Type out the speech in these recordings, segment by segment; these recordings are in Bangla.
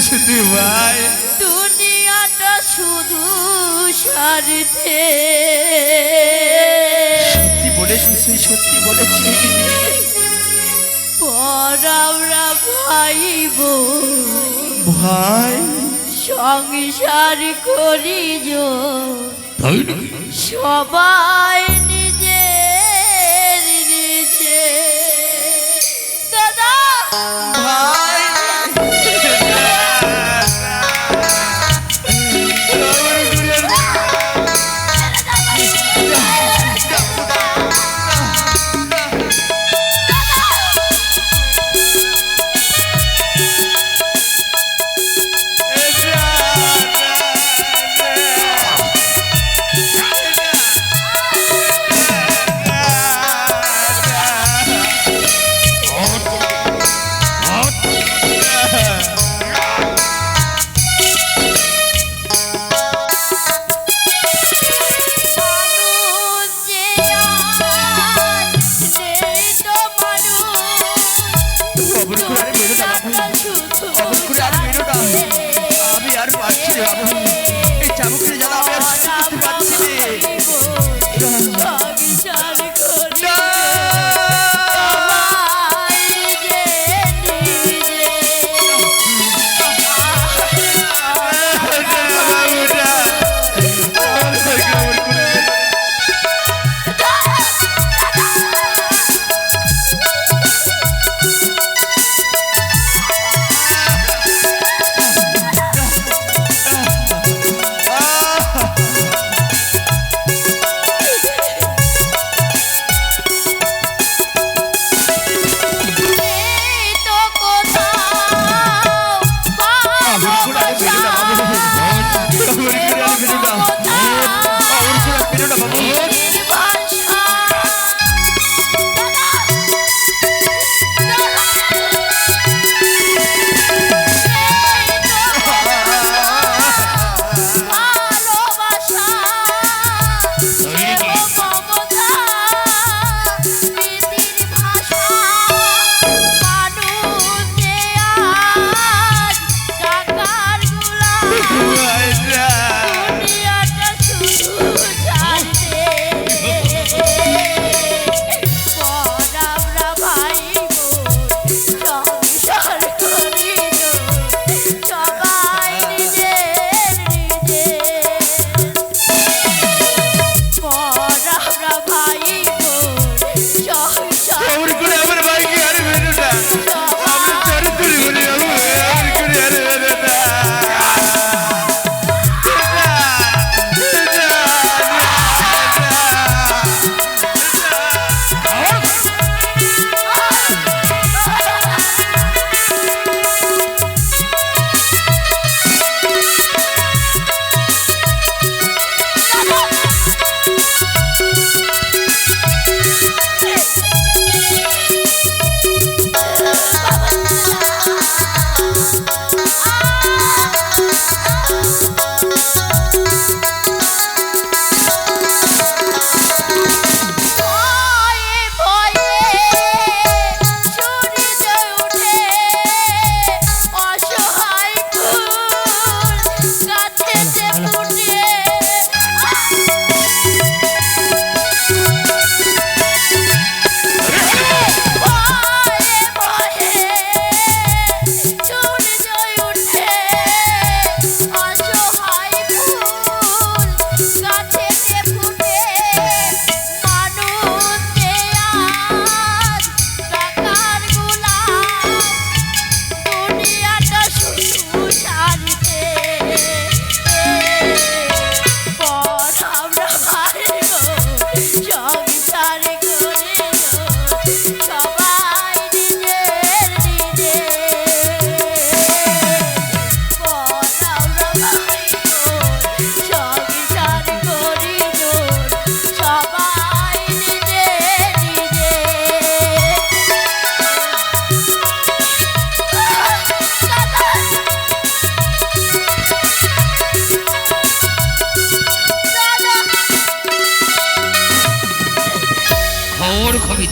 সত্যি ভাই। দুনিয়াটা শুধু স্বার্থে। সত্যি বলেছিস সত্যি বলেছিস পর আমরা ভাই ভাই। সংসার করি সবাই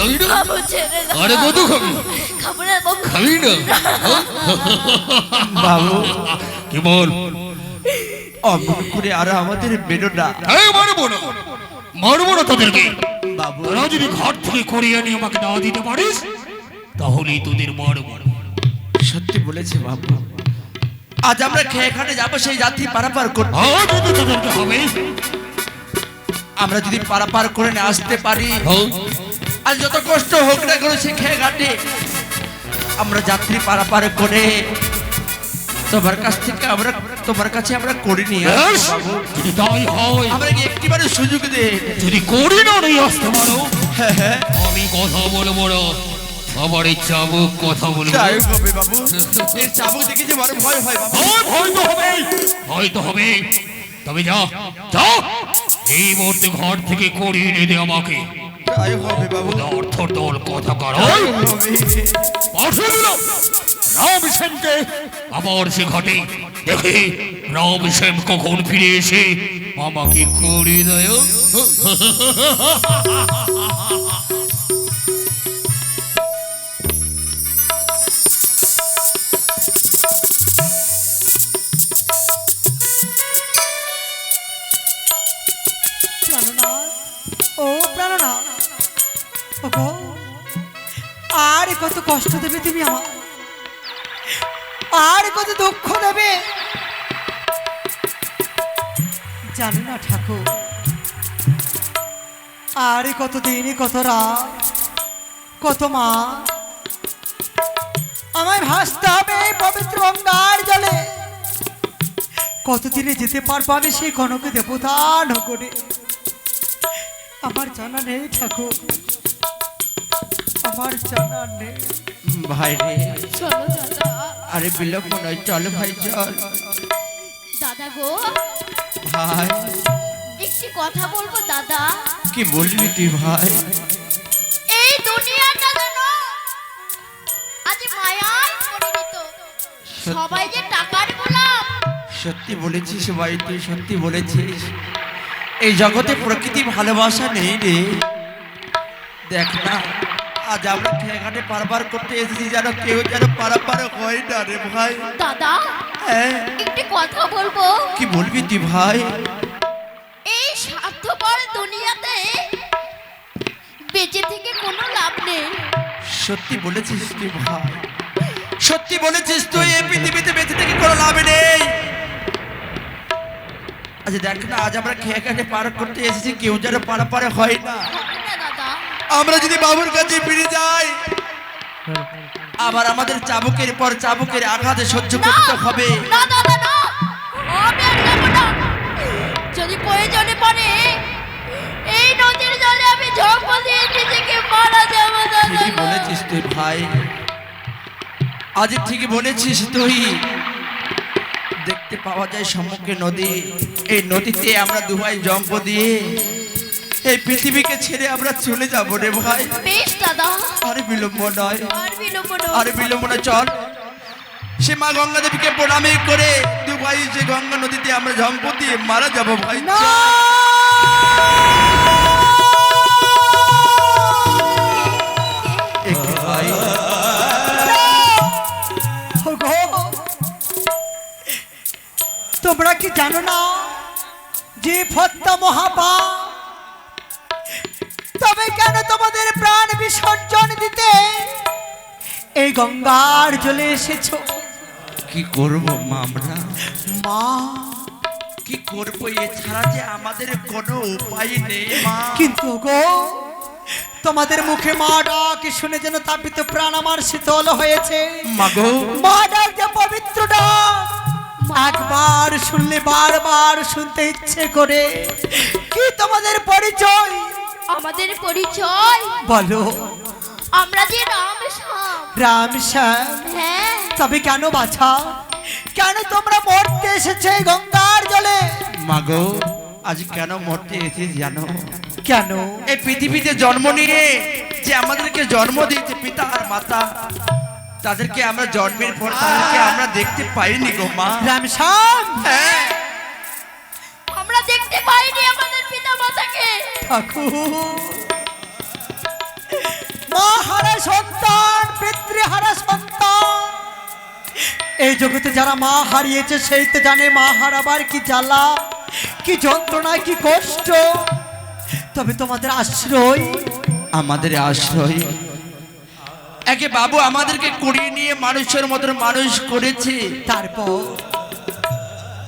বাবু ছেড়ে দাও আরে কত খাবি খাব না বাবু খাবি না বাবু কি বল অমন করে আর আমাদের বেরো না এই মারবো না মারবো না তোদেরকে বাবু তোরা যদি ঘর থেকে করিয়ে নিয়ে আমাকে না দিতে পারিস তাহলেই তোদের মারবো সত্যি বলেছে বাবু আজ আমরা খেয়ে খাটে যাব সেই যাত্রী পারাপার করতে যদি তোদেরকে হবে আমরা যদি পারাপার করে না আসতে পারি হ্যাঁ আর যত কষ্ট হোক না করে সে খেয়ে ঘাটে। আমরা যাত্রী পারাপার করে তোমার কাছ থেকে আমরা তোমার কাছে আমরা করি নি বেশ, যদি তাই হয়। আমরা একটিবারে সুযোগ দে। যদি করি না আসতে পারো হ্যাঁ হ্যাঁ। আমি কথা বলব না। আমার এই চাবুক কথা বলব। বাবু। এই চাবুক দেখে যে বড় ভয় হয় বাবু। ভয় তো হবে ভয় তো হবে তবে যাও যাও। এই মুহূর্তে ঘর থেকে করিয়ে এনে দে আমাকে। তাই হবে বাবু। অর্থ দল কথা করো। দিল। রাম সেনকে আবার সে ঘটে। দেখি রাম সেন কখন ফিরে এসে আমাকে করে দেয়। কষ্ট দেবে তুমি আমার আর কত দুঃখ দেবে? জানি না ঠাকুর, আর কত দিন, কত রাত, কত মা। আমায় ভাসতে হবে পবিত্র গঙ্গার জলে। কতদিনে যেতে পারব আমি সেই কনক দেবতা নগরে? আমার জানা নেই ঠাকুর। আমার জানা নেই ভাই রে। চলো দাদা। আরে বিলম্ব নয় চল ভাই চল। দাদা গো। ভাই। একটি কথা বলব দাদা? কি বলবি তুই ভাই? এই দুনিয়াটা যেন আজ মায়ায় পরিণত। সবাই যে টাকার গোলাম সত্যি বলেছিস ভাই তুই সত্যি বলেছিস। এই জগতে প্রকৃতি ভালোবাসা নেই রে। দেখ না আজ আমরা খেয়ে ঘাটে পারাপার করতে এসেছি যেন কেউ যেন পারাপার হয় না রে ভাই। দাদা হ্যাঁ। একটি কথা বলব। কি বলবি তুই ভাই? এই স্বার্থপর দুনিয়াতে বেঁচে থেকে কোনো লাভ নেই। সত্যি বলেছিস তুই ভাই? সত্যি বলেছিস তুই এই পৃথিবীতে বেঁচে থেকে কোনো লাভ নেই। আজ দেখ না আজ আমরা খেয়ে খেয়ে পার করতে এসেছি কেউ যেন পারাপারে হয় না। আমরা যদি বাবুর কাছে ফিরে যাই আবার আমাদের চাবুকের পর চাবুকের আঘাতে সহ্য করতে হবে। না দাদা না আমি আর যাব না। যদি প্রয়োজনে পড়ে এই নদীর জলে আমি ঝম্প দিয়ে নিজেকে মারা যাব দাদা ঠিকই বলেছিস তুই ভাই। আজ ঠিকই বলেছিস তুই। দেখতে পাওয়া যায় সম্মুখে নদী। এই নদীতে আমরা দুভাই জম্প দিয়ে এই পৃথিবীকে ছেড়ে আমরা চলে যাব রে ভাই। বেশ দাদা। আরে বিলম্ব নয়। আর বিলম্ব নয়। আরে বিলম্ব নয় চল। সে মা গঙ্গা দেবীকে প্রণামে করে দু ভাই সে গঙ্গা নদীতে আমরা দিয়ে মারা যাব ভাই না! তোমরা কি জানো না যে ফত্তা মহাপা তবে কেন তোমাদের প্রাণ বিসর্জন দিতে? এই গঙ্গার জলে এসেছ। কি করব মা আমরা? মা। কি করব এছাড়া যে আমাদের কোনো উপায় নেই মা? কিন্তু গো তোমাদের মুখে মা ডাক শুনে যেন তাপিত প্রাণ আমার শীতল হয়েছে। মা ডাক যে পবিত্র ডাক। একবার শুনলে বারবার শুনতে ইচ্ছে করে। কি তোমাদের পরিচয়? আমাদের পরিচয়। বলো। আমরা যে রাম শ্যাম রাম শ্যাম হ্যাঁ। তবে কেন বাছা? কেন তোমরা মরতে এসেছে গঙ্গার জলে? মাগো আজ কেন মরতে এসেছি জানো? কেন? এই পৃথিবীতে জন্ম নিয়ে যে আমাদেরকে জন্ম দিয়েছে পিতা আর মাতা তাদেরকে আমরা জন্মের পর তাদেরকে আমরা দেখতে পাইনি গো মা। রাম শ্যাম হ্যাঁ। আমরা দেখতে পাইনি আমাদের পিতা মাতাকে ঠাকুর। মা মা হারা সন্তান পিতৃহারা সন্তান। এই জগতে যারা মা হারিয়েছে সেই তো জানে মা হারাবার কি জ্বালা কি যন্ত্রণা কি কষ্ট। তবে তোমাদের আশ্রয়। আমাদের আশ্রয়। একে বাবু আমাদেরকে কুড়িয়ে নিয়ে মানুষের মতন মানুষ করেছে। তারপর?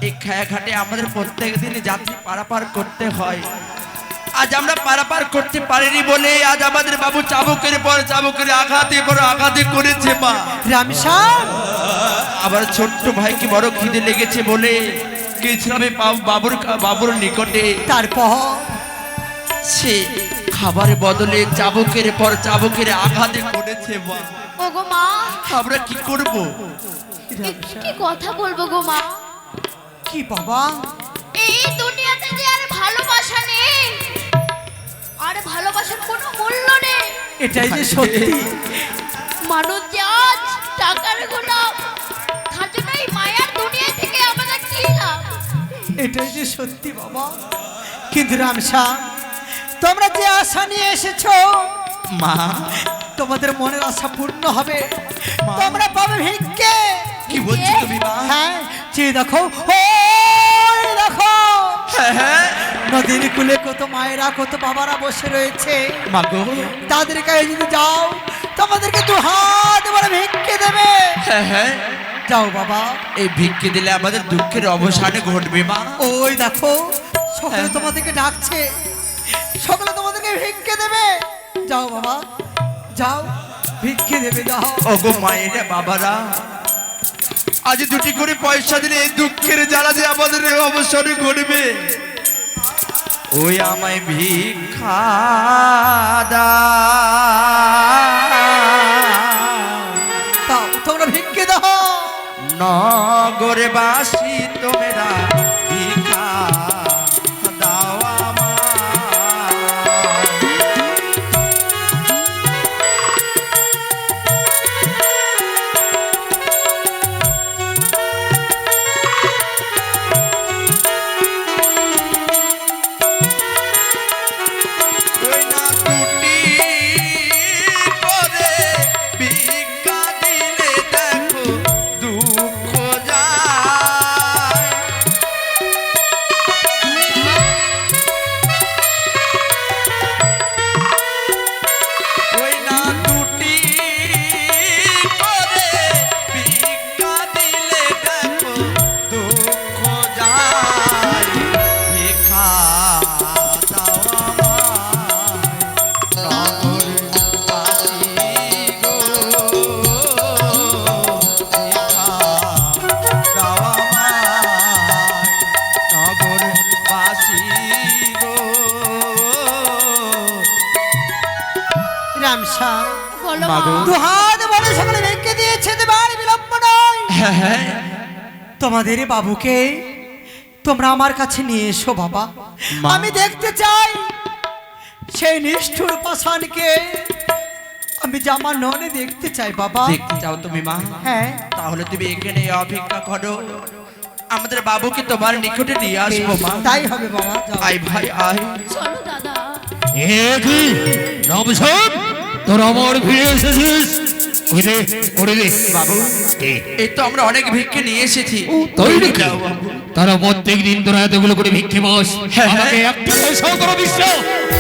এই খায়াঘাটে আমাদের প্রত্যেক দিন যাত্রী পারাপার করতে হয়। আজ আমরা পারাপার করতে পারিনি বলে আজ আমাদের বাবু চাবুকের পর চাবুকের আঘাতে পর আঘাতে করেছে মা। রামশ্যাম আবার ছোট্ট ভাইকে বড় খিদে লেগেছে বলে গেছিলাম এই বাবুর বাবুর নিকটে। তারপর? সে খাবারের বদলে চাবুকের পর চাবুকের আঘাতে করেছে মা। ওগো মা। আমরা কি করব? কি- কি কথা বলব গো মা? কি বাবা? এই দুনিয়াতে যে আর ভালোবাসা নেই। আর ভালোবাসার কোনো মূল্য নেই। এটাই যে সত্যি। মানুষ যে আজ টাকার গোলাম তার জন্য এই মায়ার দুনিয়া থেকে আমাদের কি লাভ? এটাই যে সত্যি বাবা। কিন্তু রামশ্যাম তোমরা যে আশা নিয়ে এসেছ মা তোমাদের মনের আশা পূর্ণ হবে। তোমরা পাবে ভিক্ষে। কি বলছো তুমি মা? হ্যাঁ যে দেখো। ওই দেখো। হ্যাঁ হ্যাঁ। নদীর কুলে কত মায়েরা কত বাবারা বসে রয়েছে। তাদের কাছে যদি যাও তোমাদেরকে দু হাত বলে ভিক্ষে দেবে। হ্যাঁ হ্যাঁ। যাও বাবা। এই ভিক্ষে দিলে আমাদের দুঃখের অবসানে ঘটবে মা। ওই দেখো সকলে হ্যাঁ। তোমাদেরকে ডাকছে। সকলে তোমাদেরকে ভিক্ষে দেবে। যাও বাবা যাও ভিক্ষে দেবে যাও। ওগো মায়েরা বাবারা আজ দুটি করে পয়সা দিলে এই দুঃখের জ্বালা যে আমাদের অবসরে ঘটবে। ওই আমায় ভিক্ষা দাও। তোমরা ভিক্ষে দাও নগরে বাসি দু হাত বলে সকলে ভিক্ষে দিয়েছে দেবার বিলম্ব নয়। হ্যাঁ হ্যাঁ। তোমাদের বাবুকে তোমরা আমার কাছে নিয়ে এসো বাবা। আমি দেখতে চাই সেই নিষ্ঠুর পাষাণকে। আমি জামা ননে দেখতে চাই বাবা। দেখতে চাও তুমি মা। হ্যাঁ। তাহলে তুমি এখানে অপেক্ষা করো। আমাদের বাবুকে তোমার নিকটে নিয়ে আসব মা। তাই হবে বাবা। আয় ভাই আয়। চলো দাদা। এ কি? রামসন তোর আমার ফিরে এসেছিস? বাবু এই তো আমরা অনেক ভিক্ষে নিয়ে এসেছি। তারা প্রত্যেক দিন তোরা এতগুলো করে ভিক্ষে বস হ্যাঁ, হ্যাঁ। আমাকে একটা পয়সাও তোরা দিস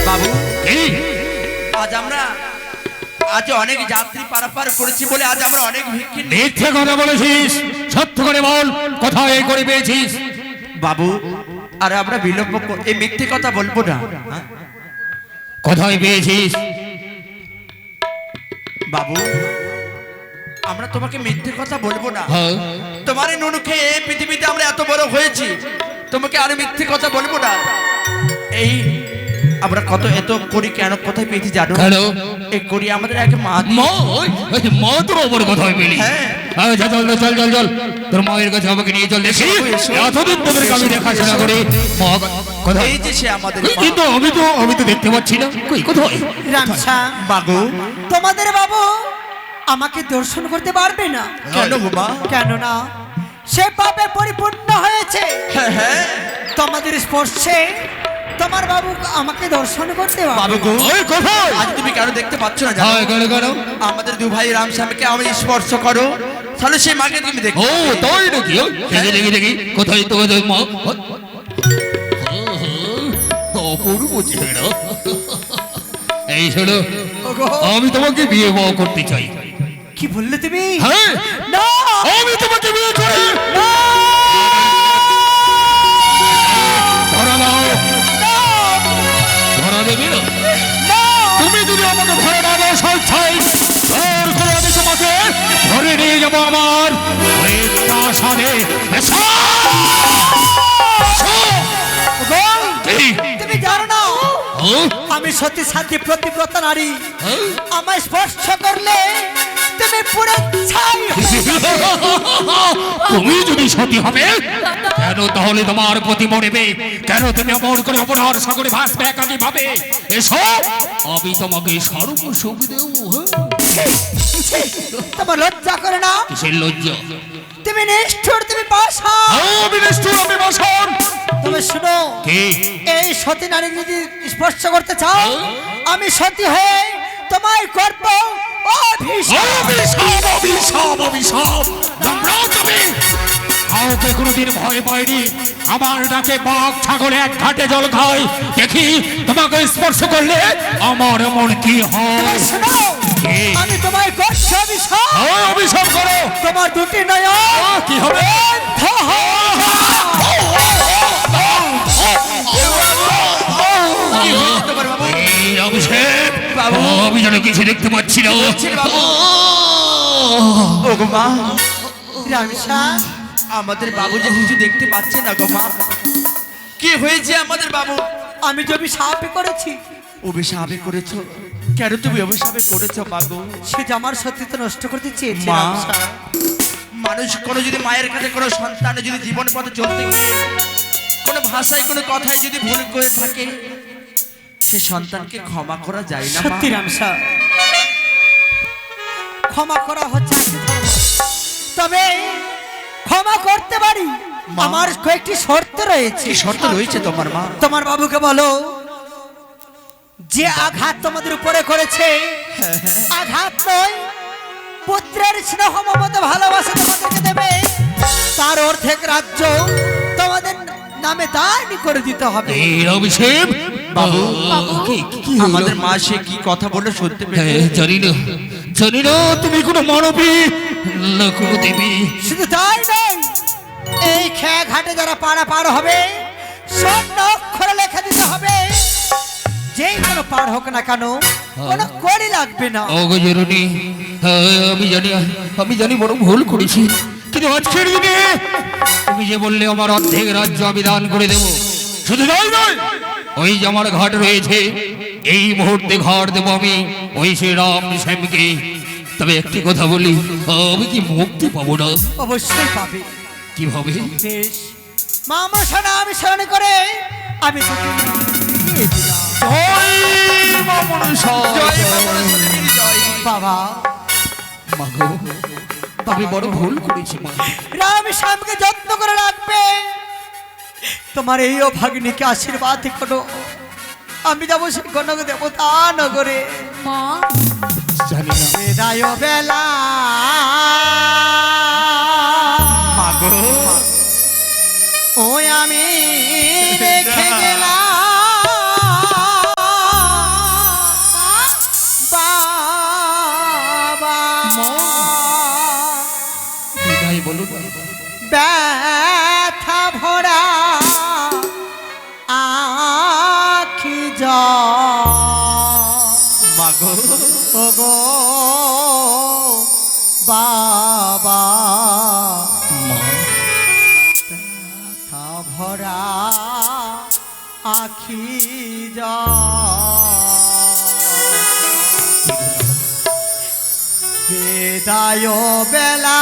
বাবু আজ আমরা আজ অনেক যাত্রী পারাপার করেছি বলে আজ আমরা অনেক ভিক্ষে মিথ্যে কথা বলেছিস। সত্য করে বল কোথায় এই করে পেয়েছিস? বাবু আর আমরা বিলম্ব এই মিথ্যে কথা বলব না। হ্যাঁ? কোথায় পেয়েছিস? বাবু আমরা তোমাকে মিথ্যে কথা বলব না। হ্যাঁ। তোমার নুনু খেয়ে এই পৃথিবীতে আমরা এত বড় হয়েছি তোমাকে আর মিথ্যে কথা বলব না। এই আমরা কত এত করি কেন? কোথায় পেয়েছি জানো? কেন? এই করি আমাদের এক মা মা তোর ওপর কোথায় পেলি হ্যাঁ। হ্যাঁ যা চল চল চল চল। তোর মায়ের কাছে আমাকে নিয়ে চল দেখি। এতদিন তোদেরকে আমি দেখাশোনা করি। মা কোথায় এই যে সে আমাদের মা। কিন্তু আমি তো আমি তো দেখতে পাচ্ছি না। কই কোথায়? রামশ্যাম বাবু। তোমাদের বাবু আমাকে দর্শন করতে পারবে না। কেন গো মা? কেন না সে পাপে পরিপূর্ণ হয়েছে। হ্যাঁ হ্যাঁ। তোমাদের স্পর্শে তোমার বাবু আমাকে দর্শন করতে বাবু বাবু গো ওই কোথায়? আজ তুমি কেন দেখতে পাচ্ছ না আমাদের দু ভাই রামস্বামীকে আমি স্পর্শ করো। তাহলে সেই মাকে তুমি দেখো ও তাই নাকি? ও, দেখি দেখি দেখি। কোথায় তোমাদের মা? অপূর্ব চেহারা এই শোনো আমি তোমাকে বিয়ে বাও করতে চাই। কি বললে তুমি? হ্যাঁ। না। আমি তোমাকে বিয়ে করি। ধরা যদি আমাকে ধরে না দাও স্বেচ্ছায় জোর করে আমি তোমাকে ধরে নিয়ে যাব আমার ওগো, তুমি জানো না আমি সত্যি শান্তি প্রতিব্রত নারী। আমায় স্পর্শ করলে তুমি পুরো ছাই তুমি যদি সতী হবে কেন তাহলে তোমার প্রতি মরেবে? কেন তুমি অমর করে অপরার সাগরে ভাসবে একাকি ভাবে এসো আমি তোমাকে সর্ব সুখ দেব? তোমার লজ্জা করে না? কিসের লজ্জা? তুমি নিষ্ঠুর তুমি পাশা আমি নিষ্ঠুর আমি বসন তবে শুনো কে? এই সতী নারী যদি স্পর্শ করতে চাও আমি সতী হয়ে তোমায় করব অভিশাপ! অভিশাপ অভিশাপ অভিশাপ! তুমি কাউকে কোনোদিন ভয় পাইনি। আমার ডাকে বাঘ ছাগলে এক ঘাটে জল খায়। দেখি তোমাকে স্পর্শ করলে আমার মন কি হয়? আমি তোমায় করছি অভিশাপ। অভিশাপ করো। তোমার দুটি নয়ন। কি হবে? অভিষেক বাবু। আমি যেন কিছু দেখতে পাচ্ছি না ছেলে বাবু। ও। গো মা রামসা আমাদের বাবু যে কিছু দেখতে পাচ্ছে না গো মা। কি হয়েছে আমাদের বাবু? আমি যে অভিশাপে করেছি। অভিশাপে করেছ? কেন তুমি অভিশাপে করেছ গো? সে যে আমার সত্যিত্ব নষ্ট করতে চেয়েছে মানুষ কোনো যদি মায়ের কাছে কোনো সন্তান যদি জীবন পথে চলতে গিয়ে কোনো ভাষায় কোনো কথায় যদি ভুল করে থাকে সে সন্তানকে ক্ষমা করা যায় না মা। সত্যি রামসা ক্ষমা করা হচ্ছে ধর্ম। তবে ক্ষমা করতে পারি। মা। আমার কয়েকটি শর্ত রয়েছে। কি শর্ত রয়েছে তোমার মা? তোমার বাবুকে বলো যে আঘাত তোমাদের উপরে করেছে আঘাত নয় পুত্রের স্নেহ মমতা ভালোবাসা তোমাদেরকে দেবে। তার অর্ধেক রাজ্য তোমাদের নামে দান করে দিতে হবে। এই অভিষেক বাবু। আমাদের মা সে কি কথা বলে শুনতে পেয়ে হ্যাঁ, জানি না জানি না তুমি কোনো মানবী না কোনো দেবী। শুধু তাই নয় এই খেয়া ঘাটে যারা পাড়া পার হবে অক্ষরে লেখা দিতে হবে। যেই কোনো পার হোক না কেন কোনো কড়ি লাগবে না। অগজরণী হ্যাঁ, আমি জানি আমি জানি বড় ভুল করেছি। কিন্তু আজকের দিনে তুমি যে বললে আমার অর্ধেক রাজ্য আমি দান করে দেব। শুধু তাই নয় ওই যে আমার ঘাট রয়েছে এই মুহূর্তে ঘর দেব আমি। ওই সে রাম শ্যামকে। তবে একটি কথা বলি আমি কি মুক্তি পাবো না? অবশ্যই পাবে। কীভাবে? বেশ মা আমার আমি স্মরণ করে আমি বাবা। মাগো আমি বড় ভুল করেছি রাম শ্যামকে যত্ন করে রাখবে। তোমার এই অভাগ্নিকে আশীর্বাদ করো। আমি যাব সে কনক দেবতা নগরে বেলা। ও আমি দেখে গেলাম। আখি যা। বেদায় বেলা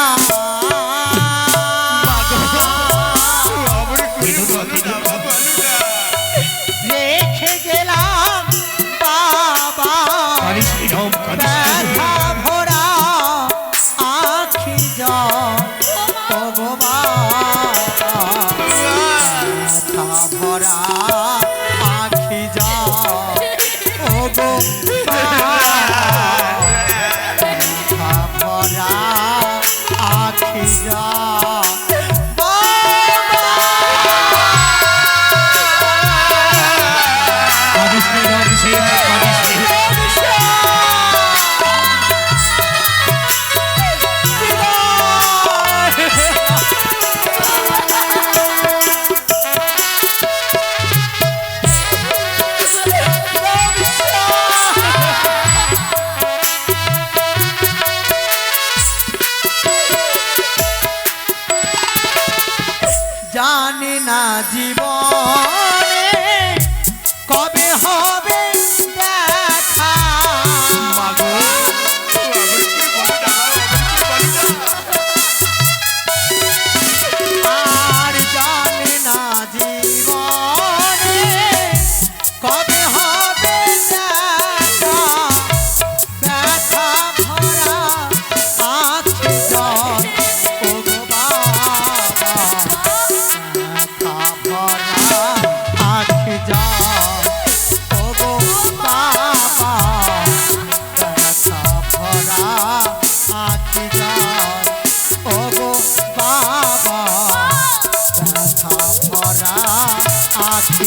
আখি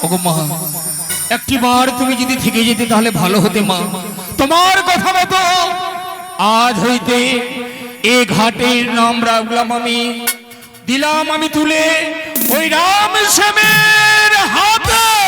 তুমি একটি বার তুমি যদি থেকে যেতে তাহলে ভালো হতে মা। তোমার কথা মতো আজ হইতে এ ঘাটের নাম রাখলাম আমি দিলাম আমি তুলে। ওই রাম শ্যামের হাতে।